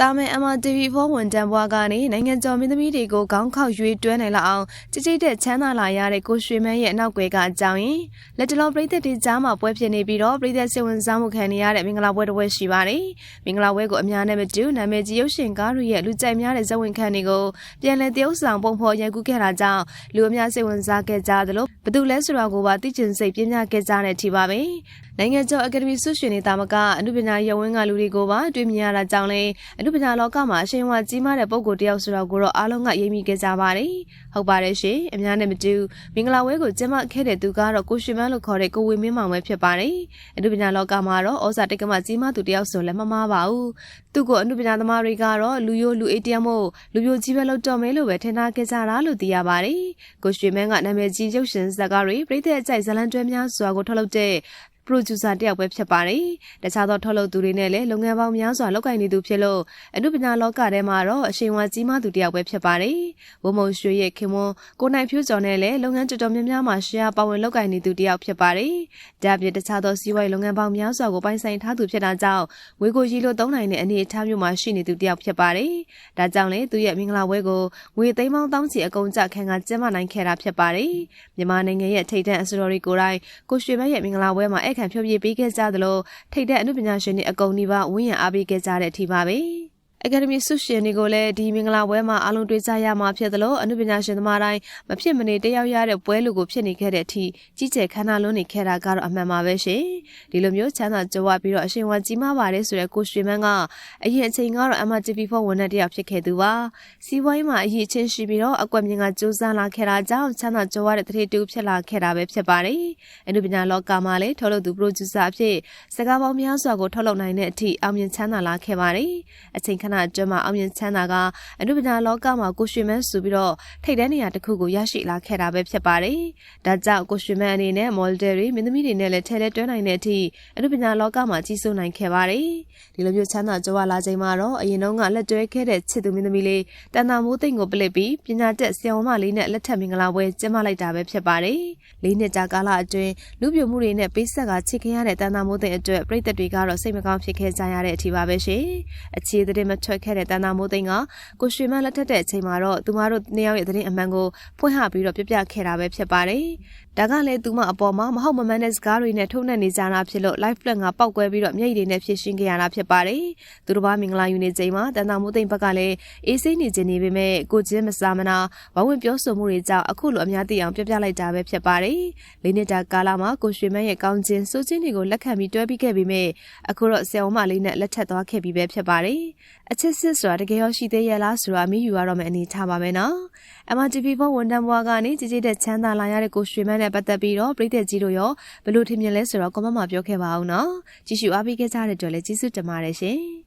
တာမန် MRTV4 ဝန်တန်းဘွားကနေနိုင်ငံကျော်မင်းသမီးတွေကိုခေါင်းခေါက်ရွေးတွဲနိုင်လောက်အောင်ကြည်ကြိတ်တဲ့ချမ်းသာလာရတဲ့ကိုရွှေမန်းရဲ့အနောက်ွယ်ကအကြောင်းရင်လက်တလုံးပြည်သက်တွေကြားမှာပွဲဖြစ်နေပြီးတော့ပြည်သက်စိတ်ဝင်စားမှုခံနေရတဲ့မင်္ဂလာပွဲတစ်ပွဲရှိပါတယ်။မင်္ဂလာပွဲကိုအများနဲ့မတူနာမည်ကြီးရုပ်ရှင်ကားတွေရဲ့လူကြိုက်များတဲ့ဇဝင်ခံတွေကိုပြန်လည်တရုပ်ဆောင်ပုံဖော်ရိုက်ကူးခဲ့တာကြောင့်လူအများစိတ်ဝင်စားခဲ့ကြသလိုဘသူလဲဆိုတာကိုပါသိကျင်စိတ်ပြင်းပြခဲ့ကြတဲ့အထိပါပဲ။နိုင်ငံကျော်အကယ်ဒမီဆုရှင်နေတာမကအမှုပညာရဝင်းကလူတွေကိုပါတွေ့မြင်ရတာကြောင့်လဲအမှုပညာလောကမှာအရှိန်အဝါကြီးမားတဲ့ပုံကိုတယောက်ဆိုတော့ကိုတော့အားလုံးကရိပ်မိခဲ့ကြပါတယ်ဟုတ်ပါတယ်ရှင်အများနဲ့မတူမင်္ဂလာဝဲကိုကျင်းပခဲ့တဲ့သူကတော့ကိုရှင်မန်းလို့ခေါ်တဲ့ကိုဝေမင်းမောင်ပဲဖြစ်ပါတယ်အမှုပညာလောကမှာတော့ဩဇာတိတ်ကမကြီးမားသူတယောက်ဆိုလည်းမမှားပါဘူးသူ့ကိုအမှုပညာသမားတွေကတော့လူယိုလူ ATM မို့လူပြိုကြီးပဲလောက်တော့မယ်လို့ပဲထင်ထားခဲ့ကြတာလို့သိရပါတယ်ကိုရွှေမန်းကနာမည်ကြီးရုပ်ရှင်ဇာတ်ကားတွေပြည်သက်အကြိုက်ဇလန်တွဲများစွာကိုထုတ်လုပ်တဲ့ producer တယောက်ပဲဖြစ်ပါတယ်။တခြားသောထုတ်လုပ်သူတွေနဲ့လည်းလုပ်ငန်းပေါင်းများစွာလုပ်ကိုင်နေသူဖြစ်လို့အမှုပညာလောကထဲမှာတော့အရှိန်အဝါကြီးမားသူတယောက်ပဲဖြစ်ပါတယ်။ဝမုံရွှေရဲ့ခင်မွန်းကိုနိုင်ဖြူကျော်နဲ့လည်းလုပ်ငန်းတော်တော်များများမှာ share ပါဝင်လုပ်ကိုင်နေသူတယောက်ဖြစ်ပါတယ်။ဒါ့အပြင်တခြားသောစီးပွားရေးလုပ်ငန်းပေါင်းများစွာကိုပိုင်ဆိုင်ထားသူဖြစ်တာကြောင့်ဝေကိုကြီးလိုသုံးနိုင်တဲ့အနေအထားမျိုးမှာရှိနေသူတယောက်ဖြစ်ပါတယ်။ဒါကြောင့်လည်းသူရဲ့မင်္ဂလာပွဲကိုငွေသိန်းပေါင်းတောင်းချီအကုန်ကြခံကကျင်းပနိုင်ခဲ့တာဖြစ်ပါတယ်။မြန်မာနိုင်ငံရဲ့ထိပ်တန်းအစတော်တွေကိုယ်တိုင်ကိုရွှေဘက်ရဲ့မင်္ဂလာပွဲမှာဧည့်ခံဖြိုပြပေးခဲ့ကြသလိုထိတ်တဲ့အမှုပညာရှင်တွေအကုန်နီးပါးဝန်းရံအားပေးခဲ့ကြတဲ့အထိပါပဲ။ အကယ်ဒမီဆုရှင်တွေကိုလည်းဒီမင်္ဂလာပွဲမှာအားလုံးတွေ့ကြရမှာဖြစ်သလိုအမှုပညာရှင်သမားတိုင်းမဖြစ်မနေတယောက်ရတဲ့ပွဲလူကိုဖြစ်နေခဲ့တဲ့အထိကြီးကျယ်ခမ်းနားလွန်းနေခဲ့တာကတော့အမှန်ပါပဲရှင်ဒီလိုမျိုးချမ်းသာကြွားပြီးတော့အရှင်ဝါကြီးမားပါတယ်ဆိုတဲ့ကိုရွှေမန်းကအရင်အချိန်ကတော့ MRTV4 ဝန်ထမ်းတယောက်ဖြစ်ခဲ့သူပါစီးပွားရေးမှာအရေးချင်းရှိပြီးတော့အကွက်မြင်ကစူးစမ်းလာခဲ့တာကြောင့်ချမ်းသာကြွားတဲ့တတိတူဖြစ်လာခဲ့တာပဲဖြစ်ပါတယ်အမှုပညာလောကမှာလည်းထုတ်လုပ်သူ producer အဖြစ်စကားပေါင်းများစွာကိုထုတ်လုပ်နိုင်တဲ့အထိအောင်မြင်ချမ်းသာလာခဲ့ပါတယ်အချိန်ခဏအတွင်းမှာအောင်မြင်ချမ်းသာကအနုပညာလောကမှာကိုရွှေမန်းဆိုပြီးတော့ထိတ်တဲ့နေရာတစ်ခုကိုရရှိလာခဲ့တာပဲဖြစ်ပါတယ်။ဒါကြောင့်ကိုရွှေမန်းအနေနဲ့မော်ဒယ်တွေမင်းသမီးတွေနဲ့လည်းထဲလဲတွဲနိုင်တဲ့အထိအနုပညာလောကမှာကြီးစိုးနိုင်ခဲ့ပါတယ်။ဒီလိုမျိုးချမ်းသာကြွားလာချိန်မှာတော့အရင်တုန်းကလက်တွဲခဲ့တဲ့ချစ်သူမင်းသမီးလေးတန်တာမိုးသိမ့်ကိုပလစ်ပြီးပညာတက်ဆရာမလေးနဲ့လက်ထက်မင်္ဂလာပွဲကျင်းပလိုက်တာပဲဖြစ်ပါတယ်။လေးနှစ်ကြာကာလအတွင်းလူပြိုမှုတွေနဲ့ပိတ်ဆက်ကချစ်ခင်ရတဲ့တန်တာမိုးသိမ့်အတွက်ပြည်သက်တွေကတော့စိတ်မကောင်းဖြစ်ခဲ့ကြရတဲ့အထိပါပဲရှင်။အခြေသတင်းမထွက်ခဲ့တဲ့တန်တာမိုးသိန်းကကိုရွှေမန်းလက်ထက်တဲ့အချိန်မှာတော့သူမတို့နှစ်ယောက်ရဲ့သတင်းအမှန်ကိုဖွင့်ဟပြီးတော့ပြပြခဲ့တာပဲဖြစ်ပါတယ်။ဒါကလည်းသူမအပေါ်မှာမဟုတ်မမှန်တဲ့စကားတွေနဲ့ထုတ်နှက်နေကြတာဖြစ်လို့ live flag ကပောက်ကွဲပြီးတော့မျက်ရည်တွေနဲ့ဖြစ်ရှင်းခဲ့ရတာဖြစ်ပါတယ်။သူတို့ဘာမင်္ဂလာယူနေချိန်မှာတန်တာမိုးသိန်းဘက်ကလည်းအေးစိမ့်နေခြင်းနေပေမဲ့ကိုချင်းမစားမနာဝဝင်ပြောဆိုမှုတွေကြောင့်အခုလိုအများသိအောင်ပြပြလိုက်တာပဲဖြစ်ပါတယ်။လေးနှစ်တာကာလမှာကိုရွှေမန်းရဲ့ကောင်းခြင်းစိုးခြင်းတွေကိုလက်ခံပြီးတွဲပြီးခဲ့ပြီးမဲ့အခုတော့ဆယ်ဝမလေးနဲ့လက်ထက်သွားခဲ့ပြီးပဲဖြစ်ပါတယ်။အချစ်စစ်ဆိုတာတကယ်ရောရှိသေးရဲ့လားဆိုတာမေးယူရတော့မယ့်အနေထားပါမယ်နော်။ MRTV4 ဝန်တန်းဘွားကနေကြည်ကြည်တဲ့ချမ်းသာလာရတဲ့ကိုရွှေမန်းနဲ့ပတ်သက်ပြီးတော့ပြည်သက်ကြီးတို့ရောဘယ်လိုထင်မြင်လဲဆိုတော့ comment မှာပြောခဲ့ပါအောင်နော်။ကြည့်ရှုအားပေးခဲ့ကြတဲ့အတွက်လည်းကျေးဇူးတင်ပါတယ်ရှင်။